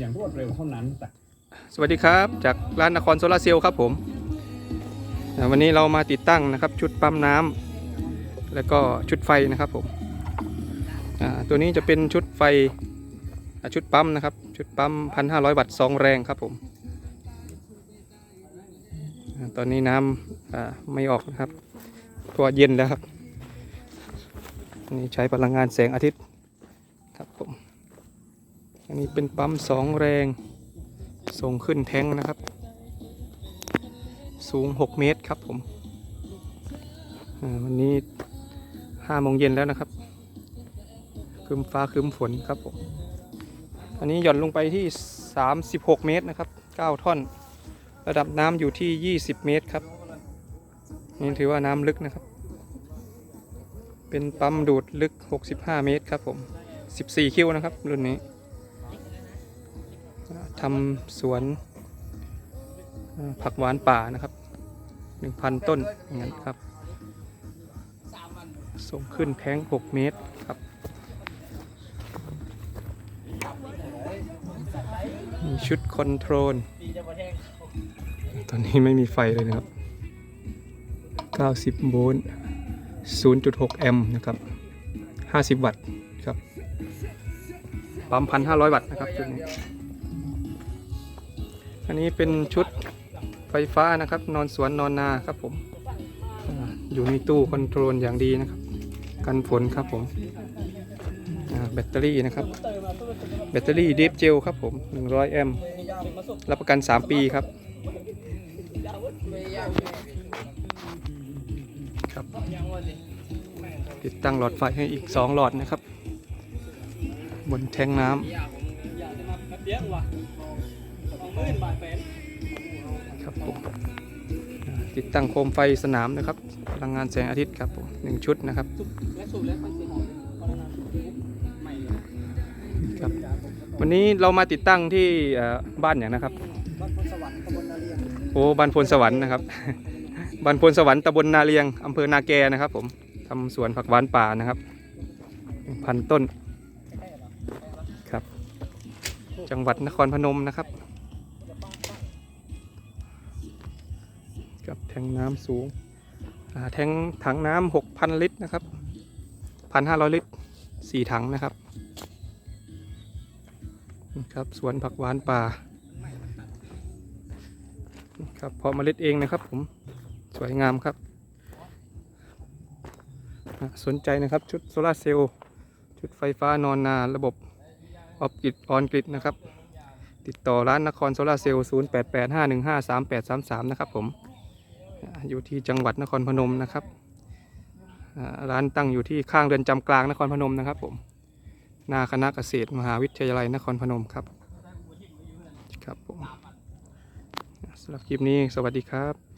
อย่างรวดเร็วเท่านั้นสวัสดีครับจากร้านนครโซลาร์เซลล์ครับผมวันนี้เรามาติดตั้งนะครับชุดปั๊มน้ำแล้วก็ชุดไฟนะครับผมตัวนี้จะเป็นชุดไฟชุดปั๊มนะครับ ชุดปั๊ม1,500วัตต์2แรงครับผมตอนนี้น้ำอ่าไม่ออกนะครับเพราะว่าเย็นแล้วครับนนี้ใช้พลังงานแสงอาทิตย์ อันนี้เป็นปั๊มสองแรง ส่งขึ้นแท้งนะครับ สูง 6 เมตรครับผมวันนี้5โมงเย็นแล้วนะครับคืมฟ้าคืมฝนครับผม อันนี้หย่อนลงไปที่ 36 เมตรนะครับ 9 ท่อน ระดับน้ำอยู่ที่ 20 เมตรครับ นี่ถือว่าน้ำลึกนะครับ เป็นปั๊มดูดลึก 65 เมตรครับผม 14 คิวนะครับ รุ่นนี้ ทำสวนผักหวานป่านะครับ1,000ต้นอย่างนั้นครับ ส่งขึ้นแท้ง6เมตรครับมีชุดคอนโทรล ตอนนี้ไม่มีไฟเลยนะครับ 90 โวลต์ 0.6 แอมป์นะครับ 50 วัตต์ครับ ปั๊ม 1,500 วัตต์นะครับชุดนี้ อันนี้เป็นชุดไฟฟ้านะครับ นอนสวนนอนนาครับผมอยู่ในตู้คอนโทรลอย่างดีนะครับ กันฝนครับผมแบตเตอรี่นะครับ แบตเตอรี่ดิฟเจลครับผม 100 แอมป์รับประกัน 3 ปีครับครับ ติดตั้งหลอดไฟให้อีก 2 หลอดนะครับ บนแทงน้ำ ครับผมติดตั้งโคมไฟสนามนะครับ พลังงานแสงอาทิตย์ครับผมหนึ่งชุดนะครับครับ วันนี้เรามาติดตั้งที่บ้านอย่างนะครับโอ้บ้านพลสวรรค์นะครับบ้านพลสวรรค์ตำบลนาเลียงอำเภอนาแกนะครับ ผมทำสวนผักหวานป่านะครับพันต้น ครับ จังหวัดนครพนมนะครับ กับแทงน้ำสูงแทงถังน้ำหกพันลิตรนะครับพันห้าร้อยลิตรสี่ถังนะครับครับสวนผักหวานป่าครับเพาะเมล็ดเองนะครับผมสวยงามครับ สนใจนะครับชุดโซลาเซลล์ชุดไฟฟ้านอนนาระบบออบกิดออนกริดนะครับ ติดต่อร้านนครโซลาเซลล์ 0 8 8 5 1 5 3 8 3 3 นะครับผม อยู่ที่จังหวัดนครพนมนะครับร้านตั้งอยู่ที่ข้างเรือนจำกลางนครพนมนะครับผมหน้าคณะเกษตรมหาวิทยาลัยนครพนมครับครับผมสำหรับคลิปนี้สวัสดีครับ